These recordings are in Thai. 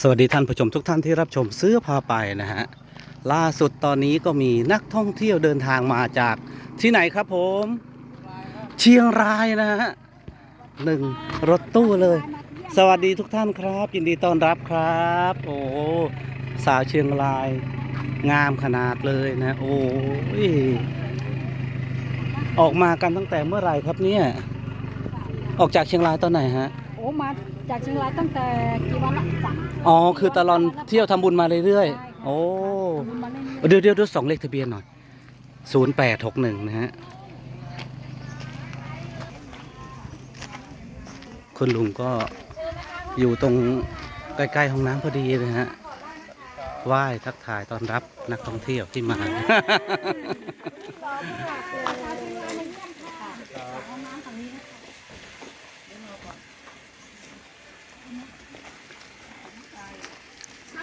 สวัสดีท่านผู้ชมทุกท่านที่รับชมเสื้อพาไปนะฮะล่าสุดตอนนี้ก็มีนักท่องเที่ยวเดินทางมาจากที่ไหนครับผม เชียงรายนะฮะหนึ่งรถตู้เลย สวัสดีทุกท่านครับ ยินดีต้อนรับครับ โอ้สาวเชียงราย งามขนาดเลยนะ โอ้ยออกมากันตั้งแต่เมื่อไหร่ครับเนี่ยออกจากเชียงรายตอนไหนฮะโอ้มาจากเชียงรายตั้งแต่กี่วันละ อ๋อคือตลอดเที่ยวทำบุญมาเรื่อยๆ โอ้มาเรื่อยเดี๋ยวเดี๋ยวเดี๋ยวสองเลขทะเบียนหน่อยศูนย์แปดหกหนึ่งนะฮะ คุณลุงก็อยู่ตรงใกล้ๆห้องน้ำพอดีนะฮะ ไหว้ทักทายต้อนรับนักท่องเที่ยวที่มา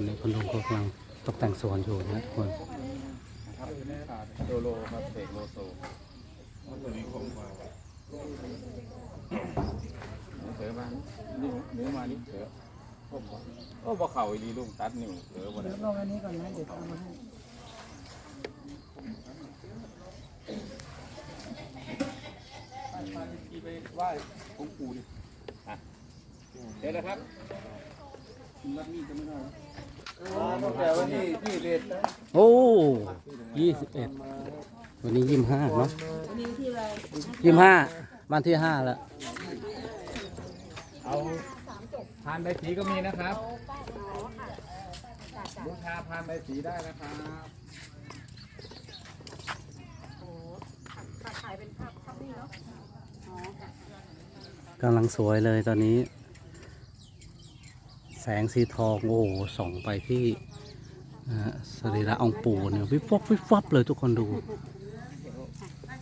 อนนี้คุณลุงกำลังตกแต่งสวนอยู่นะทุกคนโดโลครับเสกโลโซตัวนี้คงมาเสือมานิ้วนิ้วมานิ้วเสือโอ้โอ้บ่เข่าอีดีลุงตัดนิ้วเสือบ่ได้ๆลงอันนี้ก่อนนะเดี๋ยวทำมาให้ไปไหว้องค์ปู่ดิเดี๋ยวนะครับรับมีดจะไม่ได้ ตั้งแต่วันที่ที่เด็ดนะโอ้ยี่สิบเอ็ดวันนี้ยี่สิบห้าเนาะยี่สิบห้าวันที่ห้าแล้วเอาพานใบสีก็มีนะครับบูชาพานใบสีได้นะครับถ่ายเป็นภาพภาพนี้เนาะอ๋อค่ะกำลังสวยเลยตอนนี้แส งสีทองโอ้ส่องไปที่สรีระองปูเนี่ยวิบวับวิบวับเลยทุกคนดู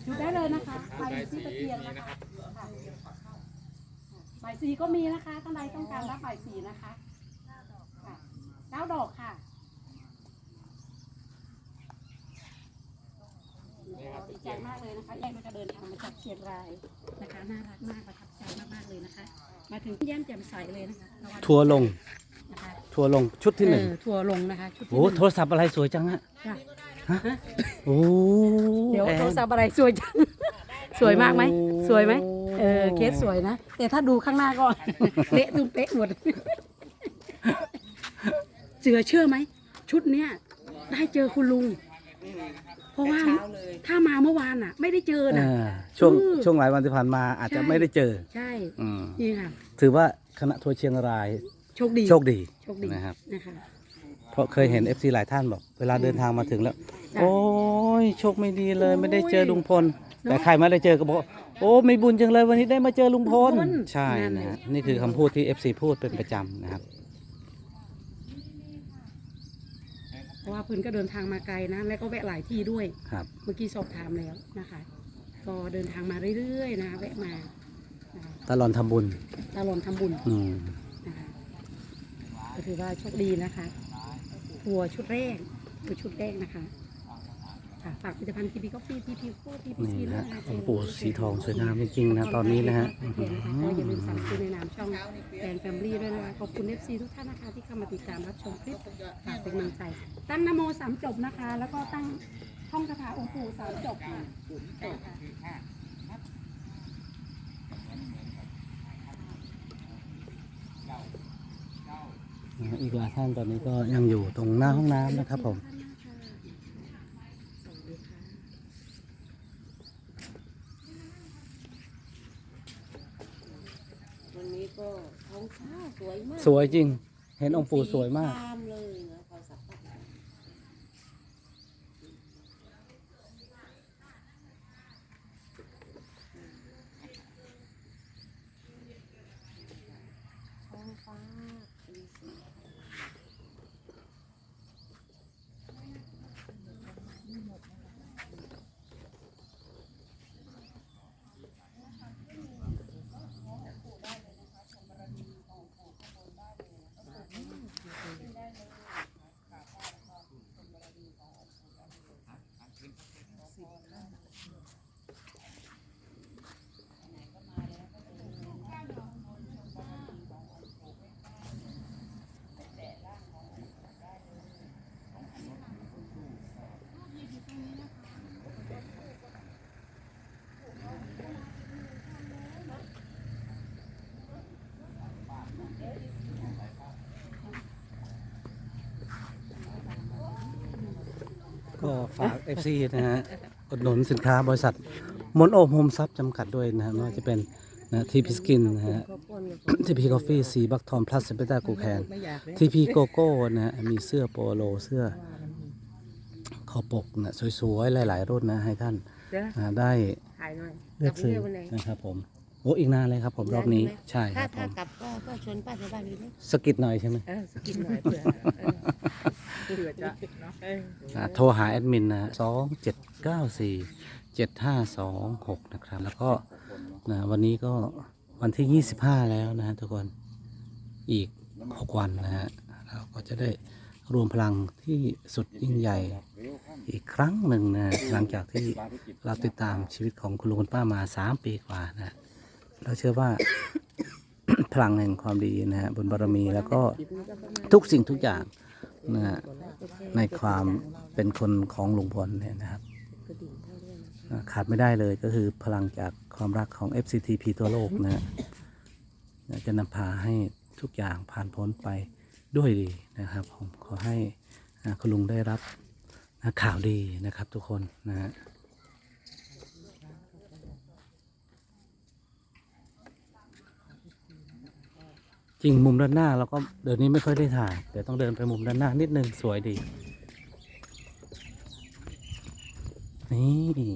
ดูได้เลยนะคะใบสีตะเกียงนะคะใบสีก็มีนะคะท่านใดต้องการรับใบสีนะคะค่ะเก้าดอกค่ะ ดีใจมากเลยนะคะแยกมาจะเดินทางมาจากเชียงรายนะคะน่ารักมากประทับใจมากๆเลยนะคะ มาถึงแย้มแจ่มใสเลยนะคะทัวร์ลง นะคะทัวร์ลงชุดที่หนึ่งเออทัวร์ลงนะคะชุดที่โอ้หนึ่งโทรศัพท์อะไรสวยจังฮะจ้ะโอ้เดี๋ยวแอน โทรศัพท์อะไรสวยจัง สวยมากไหมโอ้สวยไหมเออเคสสวยนะ แต่ถ้าดูข้างหน้าก็ เละตุ้มเป๊ะหมดเจือเชื่อไหมชุดเนี้ยได้เจอคุณลุงเพ ราะว่าถ้ามาเมื่อวานอะ ไม่ได้เจอเอนะอช่วงอืมช่วงหลายวันที่ผ่านมาอาจจะใช่ ไม่ได้เจอ ใช่อืมนี่ค่ะ ถือว่าคณะทัวร์เชียงรายโชคดีโชคดีโชคดีนะครับ นะคะ เพราะเคยเห็น FC หลายท่านบอกเวลาเดินทางมาถึงแล้ว จ้ะโอ้ยโชคไม่ดีเลยโอ้ยไม่ได้เจอลุงพล เนอะแต่ใครไม่ได้เจอก็บอกว่าโอ้ไม่บุญจังเลยวันนี้ได้มาเจอลุงพลลุงพลใช่นั่นนะแหฮะละนี่คือคำพูดที่ FC พูดเป็นประจำนะครับ เพ ราะว่าเพื้นก็เดินทางมาไกลนะ แล้วก็แวะหลายที่ด้วย ครับ เมื่อกี้สอบถามแล้วนะคะ ก็เดินทางมาเรื่อยๆนะคะแวะมานะคะตลอดทำบุญตลอดทำบุญอืม นะคะก็ถือว่าโชคดีนะคะ ทัวร์ชุดแรกทัวร์ชุดแรกนะคะ ค่ะฝากผลิตภัณฑ์ทีพีกาแฟทีพีโค้ทีพีนี่ซีนะฮะองค์ปู่สีทองสวยงามจริงๆนะตอนนี้นะฮะก็อย่าลืมสั่งซื้อในนามช่องแดนแฟมิลี่ด้วยนะคะขอบคุณเอฟซีทุกท่านนะคะที่เข้ามาติดตามรับชมคลิปฝากเป็นกำลังใจ ตั้งนโมสามจบนะคะ แล้วก็ตั้งท่องคาถาองค์ปู่สามจบค่ะค่ะอีกหลายท่านตอนนี้ก็ยังอยู่ตรงหน้าห้องน้ำนะครับผม สวยจริง เห็นองค์ปู่สวยมากฟ้าสี กฝาก FC นะฮะอุดหนุนสินค้าบริษัทมนโอมโฮมซับจำกัดด้วยนะฮะไม่ว่าจะเป็นนะทีพีสกินนะฮะก็ป้อนกับทีพีกาแฟซีบักทอมพลัสเซเปต้ากูแคนทีพีโกโก้นะฮะมีเสื้อโปโลเสื้อคอปกนะสวยๆ หลาย ๆ รุ่นนะให้ท่านเด้ออ่าได้ถ่ายหน่อยเลือกซื้อลับวันไหนนะครับผมโอ้อีกนานเลยครับผมรอบนี้ใช่คถ้ารับผถ้ามกลับก็ก็ชวนป้าที่บ้านนี้นะสกิดหน่อยใช่ไหมเออสกินหน่อยเผื่อ เผื่อจะเนาะอ่าโทรหาแอดมินนะสองเจ็ดเก้าสี่เจ็ดห้าสองหกนะครับ แล้วก็นะวันนี้ก็วันที่ยี่สิบห้าแล้วนะฮะทุกคนอีกหกวันนะฮะเราก็จะได้รวมพลังที่สุดยิ่งใหญ่อีกครั้งหนึ่งนะหลังจากที่เราติดตามชีวิตของคุณลุงคุณป้ามาสามปีกว่านะฮะเราเชื่อว่า พลังแห่งความดีนะฮะบุญบารมีแล้วก็ทุกสิ่งทุกอย่างนะฮะ ในความเป็นคนของลุงพลเนี่ยนะครับนะขาดไม่ได้เลยก็คือพลังจากความรักของ FCTP ตัวโลกนะฮะนะจะนำพาให้ทุกอย่างผ่านพ้นไปด้วยดีนะครับ ผมขอให้อ่าคุณลุงได้รับนะข่าวดีนะครับทุกคนนะฮะ จริงมุมด้านหน้าเราก็เดี๋ยวนี้ไม่ค่อยได้ถ่ายเดี๋ยวต้องเดินไปมุมด้านหน้านิดนึงสวยดี นี่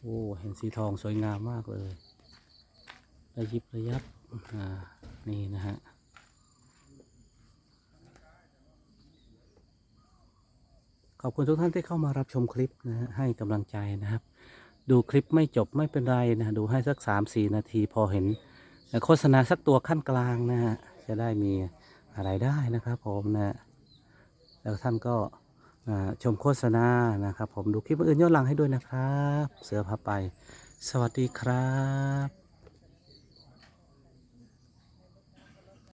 โอ้เห็นสีทองสวยงามมากเลยระยิบระยับอ่านี่นะฮะขอบคุณทุกท่านที่เข้ามารับชมคลิปนะฮะให้กำลังใจนะครับ ดูคลิปไม่จบไม่เป็นไรนะดูให้สักสามสี่นาทีพอเห็นโฆษณาสักตัวขั้นกลางนะฮะจะได้มีอะไรายได้นะครับผมนะแล้วท่านก็ชมโฆษณานะครับ ผมดูคลิปอื่นย้อนหลังให้ด้วยนะครับ เสือพาไป สวัสดีครับ